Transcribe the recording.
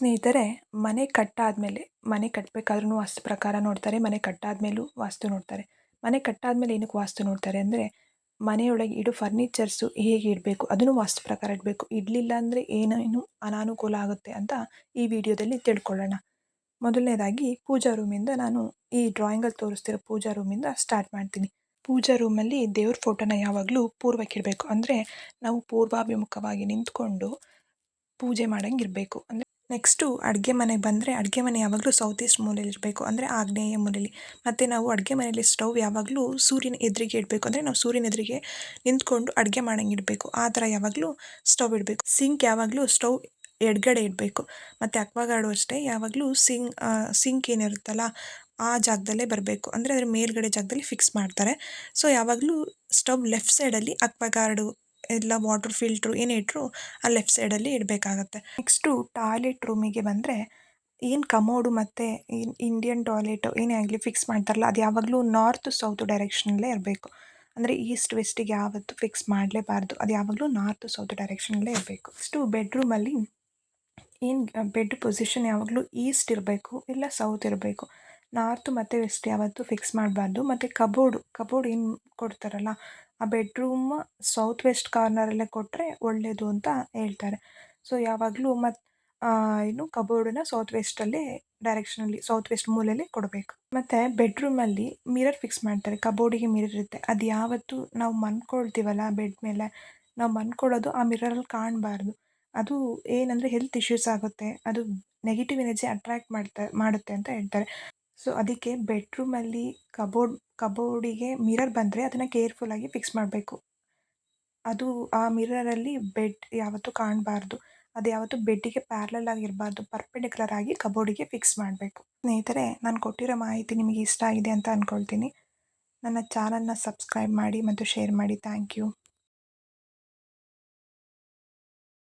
ಸ್ನೇಹಿತರೆ, ಮನೆ ಕಟ್ಟಾದಮೇಲೆ, ಮನೆ ಕಟ್ಟಬೇಕಾದ್ರೂ ವಾಸ್ತು ಪ್ರಕಾರ ನೋಡ್ತಾರೆ, ಮನೆ ಕಟ್ಟಾದಮೇಲೂ ವಾಸ್ತು ನೋಡ್ತಾರೆ. ಮನೆ ಕಟ್ಟಾದಮೇಲೆ ಏನಕ್ಕೆ ವಾಸ್ತು ನೋಡ್ತಾರೆ ಅಂದರೆ, ಮನೆಯೊಳಗೆ ಇಡೋ ಫರ್ನಿಚರ್ಸು ಹೇಗೆ ಇಡಬೇಕು ಅದನ್ನು ವಾಸ್ತು ಪ್ರಕಾರ ಇಡಬೇಕು. ಇಡಲಿಲ್ಲ ಅಂದರೆ ಏನೇನು ಅನಾನುಕೂಲ ಆಗುತ್ತೆ ಅಂತ ಈ ವಿಡಿಯೋದಲ್ಲಿ ತಿಳ್ಕೊಳ್ಳೋಣ. ಮೊದಲನೇದಾಗಿ, ಪೂಜಾ ರೂಮಿಂದ ನಾನು ಈ ಡ್ರಾಯಿಂಗಲ್ಲಿ ತೋರಿಸ್ತಿರೋ ಪೂಜಾ ರೂಮಿಂದ ಸ್ಟಾರ್ಟ್ ಮಾಡ್ತೀನಿ. ಪೂಜಾ ರೂಮಲ್ಲಿ ದೇವ್ರ ಫೋಟೋನ ಯಾವಾಗಲೂ ಪೂರ್ವಕ್ಕೆ ಇಡಬೇಕು. ಅಂದರೆ, ನಾವು ಪೂರ್ವಾಭಿಮುಖವಾಗಿ ನಿಂತ್ಕೊಂಡು ಪೂಜೆ ಮಾಡಂಗೆ ಇರಬೇಕು. ಅಂದರೆ ನೆಕ್ಸ್ಟು ಅಡುಗೆ ಮನೆಗೆ ಬಂದರೆ ಅಡುಗೆ ಮನೆ ಯಾವಾಗಲೂ ಸೌತ್ ಈಸ್ಟ್ ಮೂಲೆಯಲ್ಲಿ ಇರಬೇಕು ಅಂದರೆ ಆಗ್ನೇಯ ಮೂಲೆಯಲ್ಲಿ. ಮತ್ತು ನಾವು ಅಡುಗೆ ಮನೆಯಲ್ಲಿ ಸ್ಟವ್ ಯಾವಾಗಲೂ ಸೂರ್ಯನ ಎದುರಿಗೆ ಇಡಬೇಕು ಅಂದರೆ ನಾವು ಸೂರ್ಯನ ಎದುರಿಗೆ ನಿಂತ್ಕೊಂಡು ಅಡುಗೆ ಮಾಡಂಗೆ ಇಡಬೇಕು. ಆ ಥರ ಯಾವಾಗಲೂ ಸ್ಟವ್ ಇಡಬೇಕು. ಸಿಂಕ್ ಯಾವಾಗಲೂ ಸ್ಟವ್ ಎಡಗಡೆ ಇಡಬೇಕು. ಮತ್ತು ಅಕ್ವಾಗಾರ್ಡು ಅಷ್ಟೇ, ಯಾವಾಗಲೂ ಸಿಂಕ್ ಸಿಂಕ್ ಏನಿರುತ್ತಲ್ಲ ಆ ಜಾಗದಲ್ಲೇ ಬರಬೇಕು. ಅಂದರೆ ಅದರ ಮೇಲ್ಗಡೆ ಜಾಗದಲ್ಲಿ ಫಿಕ್ಸ್ ಮಾಡ್ತಾರೆ. ಸೊ ಯಾವಾಗಲೂ ಸ್ಟವ್ ಲೆಫ್ಟ್ ಸೈಡಲ್ಲಿ ಅಕ್ವಾಗಾರ್ಡು ಎಲ್ಲ ವಾಟರ್ ಫಿಲ್ಟ್ರು ಏನು ಇಟ್ಟರು ಆ ಲೆಫ್ಟ್ ಸೈಡಲ್ಲಿ ಇಡಬೇಕಾಗತ್ತೆ. ನೆಕ್ಸ್ಟು ಟಾಯ್ಲೆಟ್ ರೂಮಿಗೆ ಬಂದರೆ ಏನು ಕಮೋಡು ಮತ್ತು ಏನು ಇಂಡಿಯನ್ ಟಾಯ್ಲೆಟು ಏನೇ ಆಗಲಿ ಫಿಕ್ಸ್ ಮಾಡ್ತಾರಲ್ಲ, ಅದು ಯಾವಾಗಲೂ ನಾರ್ತ್ ಸೌತ್ ಡೈರೆಕ್ಷನಲ್ಲೇ ಇರಬೇಕು. ಅಂದರೆ ಈಸ್ಟ್ ವೆಸ್ಟಿಗೆ ಯಾವತ್ತೂ ಫಿಕ್ಸ್ ಮಾಡಲೇಬಾರ್ದು, ಅದು ಯಾವಾಗಲೂ ನಾರ್ತ್ ಸೌತ್ ಡೈರೆಕ್ಷನಲ್ಲೇ ಇರಬೇಕು. ನೆಕ್ಸ್ಟು ಬೆಡ್ರೂಮಲ್ಲಿ ಏನು ಬೆಡ್ ಪೊಸಿಷನ್ ಯಾವಾಗಲೂ ಈಸ್ಟ್ ಇರಬೇಕು, ಇಲ್ಲ ಸೌತ್ ಇರಬೇಕು. ನಾರ್ತ್ ಮತ್ತು ವೆಸ್ಟ್ ಯಾವತ್ತೂ ಫಿಕ್ಸ್ ಮಾಡಬಾರ್ದು. ಮತ್ತು ಕಬೋರ್ಡು, ಕಬೋರ್ಡ್ ಏನು ಕೊಡ್ತಾರಲ್ಲ, ಆ ಬೆಡ್ರೂಮ್ ಸೌತ್ ವೆಸ್ಟ್ ಕಾರ್ನರಲ್ಲೇ ಕೊಟ್ಟರೆ ಒಳ್ಳೆಯದು ಅಂತ ಹೇಳ್ತಾರೆ. ಸೊ ಯಾವಾಗಲೂ ಮತ್ತು ಏನು ಕಬೋರ್ಡನ್ನ ಸೌತ್ ವೆಸ್ಟಲ್ಲೇ ಡೈರೆಕ್ಷನಲ್ಲಿ ಸೌತ್ ವೆಸ್ಟ್ ಮೂಲೆಯಲ್ಲಿ ಕೊಡಬೇಕು. ಮತ್ತು ಬೆಡ್ರೂಮಲ್ಲಿ ಮಿರರ್ ಫಿಕ್ಸ್ ಮಾಡ್ತಾರೆ. ಕಬೋರ್ಡಿಗೆ ಮಿರರ್ ಇರುತ್ತೆ. ಅದು ಯಾವತ್ತೂ ನಾವು ಮನ್ಕೊಳ್ತೀವಲ್ಲ ಬೆಡ್ ಮೇಲೆ, ನಾವು ಮನ್ಕೊಳ್ಳೋದು ಆ ಮಿರರಲ್ಲಿ ಕಾಣಬಾರ್ದು. ಅದು ಏನಂದರೆ ಹೆಲ್ತ್ ಇಶ್ಯೂಸ್ ಆಗುತ್ತೆ. ಅದು ನೆಗೆಟಿವ್ ಎನರ್ಜಿ ಅಟ್ರ್ಯಾಕ್ಟ್ ಮಾಡ್ತಾ, ಮಾಡುತ್ತೆ ಅಂತ ಹೇಳ್ತಾರೆ. ಸೊ ಅದಕ್ಕೆ ಬೆಡ್ರೂಮಲ್ಲಿ ಕಬೋರ್ಡ್ ಕಬೋರ್ಡಿಗೆ ಮಿರರ್ ಬಂದರೆ ಅದನ್ನು ಕೇರ್ಫುಲ್ಲಾಗಿ ಫಿಕ್ಸ್ ಮಾಡಬೇಕು. ಅದು ಆ ಮಿರರಲ್ಲಿ ಬೆಡ್ ಯಾವತ್ತೂ ಕಾಣಬಾರ್ದು. ಅದು ಯಾವತ್ತೂ ಬೆಡ್ಡಿಗೆ ಪ್ಯಾರ್ಲಲ್ ಆಗಿರಬಾರ್ದು. ಪರ್ಪೆಂಡಿಕ್ಯುಲರ್ ಆಗಿ ಕಬೋರ್ಡಿಗೆ ಫಿಕ್ಸ್ ಮಾಡಬೇಕು. ಸ್ನೇಹಿತರೆ, ನಾನು ಕೊಟ್ಟಿರೋ ಮಾಹಿತಿ ನಿಮಗೆ ಇಷ್ಟ ಆಗಿದೆ ಅಂತ ಅಂದ್ಕೊಳ್ತೀನಿ ನನ್ನ ಚಾನಲ್ನ ಸಬ್ಸ್ಕ್ರೈಬ್ ಮಾಡಿ ಮತ್ತು ಶೇರ್ ಮಾಡಿ. Thank you